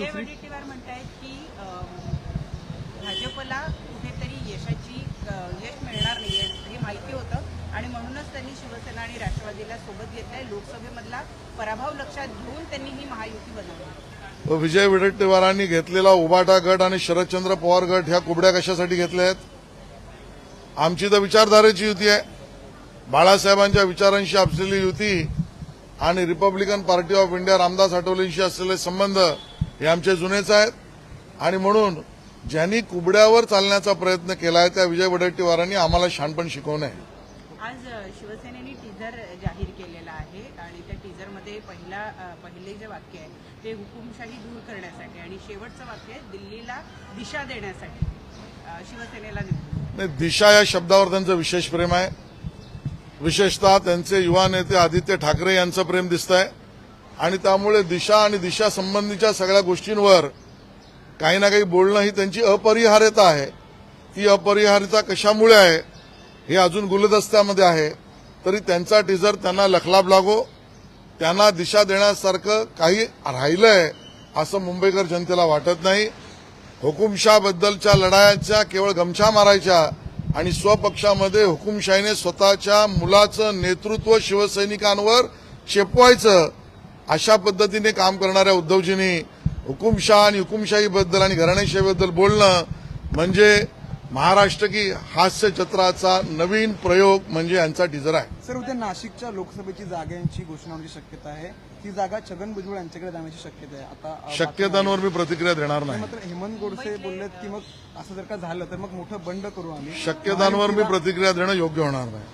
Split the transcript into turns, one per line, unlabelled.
विजय वडेट्टीवार म्हणतायत की भाजपला कुठेतरी यशाची यश मिळणार नाहीये हे माहिती होतं. आणि म्हणूनच त्यांनी शिवसेना आणि राष्ट्रवादीला सोबत घेतलंय. लोकसभेमधला पराभव लक्षात घेऊन त्यांनी ही महायुती बनवली.
व विजय वडेट्टीवारांनी घेतलेला उबाटा गट आणि शरदचंद्र पवार गट ह्या कुबड्या कशासाठी घेतल्या आहेत? आमची तर विचारधारेची युती आहे. बाळासाहेबांच्या विचारांशी असलेली युती आणि Republican Party of India Ramdas आठवलेंशी असलेले संबंध हे आमचे जुनेच आहेत आणि म्हणून ज्यांनी कुबड्यावर चालण्याचा प्रयत्न केला आहे त्या विजय वडेट्टीवारांनी आम्हाला शहाणपण शिकवू नये
आज शिवसेनेने टीझर जाहीर केलेला आहे आणि त्या टीझरमध्ये पहिला पहिले जे वाक्य आहे ते हुकुमशाही दूर करण्यासाठी आणि शेवटचं वाक्य आहे दिल्लीला दिशा देण्यासाठी. शिवसेनेला
नाही दिशा या शब्दावर त्यांचं विशेष प्रेम आहे. विशेषतः त्यांचे युवा नेते आदित्य ठाकरे यांचं प्रेम दिसत आहे आणि त्यामुळे दिशा आणि दिशा संबंधीच्या सगळ्या गोष्टींवर काही ना काही बोलणं ही त्यांची अपरिहार्यता आहे. ती अपरिहार्यता कशामुळे आहे हे अजून गुलदस्त्यामध्ये आहे. तरी त्यांचा टीजर त्यांना लखलाब लागो. त्यांना दिशा देण्यासारखं काही राहिलंय असं मुंबईकर जनतेला वाटत नाही. हुकुमशाबद्दलच्या लढायाच्या केवळ गमछा मारायच्या आणि स्वपक्षामध्ये हुकुमशाहीने स्वतःच्या मुलाचं नेतृत्व शिवसैनिकांवर चेपवायचं अशा पद्धतीने काम करणाऱ्या उद्धवजींनी हुकुमशाह आणि हुकुमशाहीबद्दल आणि घराणेशाहीबद्दल बोलणं म्हणजे महाराष्ट्र की हास्य चित्राचा नवीन प्रयोग म्हणजे यांचा टीजर आहे.
सर उद्या नाशिकच्या लोकसभेची जागांची घोषणा होण्याची शक्यता आहे. ती जागा छगन भुजबळ यांच्याकडे जाण्याची शक्यता आहे. आता
शक्यतांवर मी प्रतिक्रिया देणार नाही.
मात्र हेमंत गोडसे बोललेत की मग असं जर का झालं तर मग मोठं बंड करू आम्ही.
शक्यतांवर मी प्रतिक्रिया देणं योग्य होणार नाही.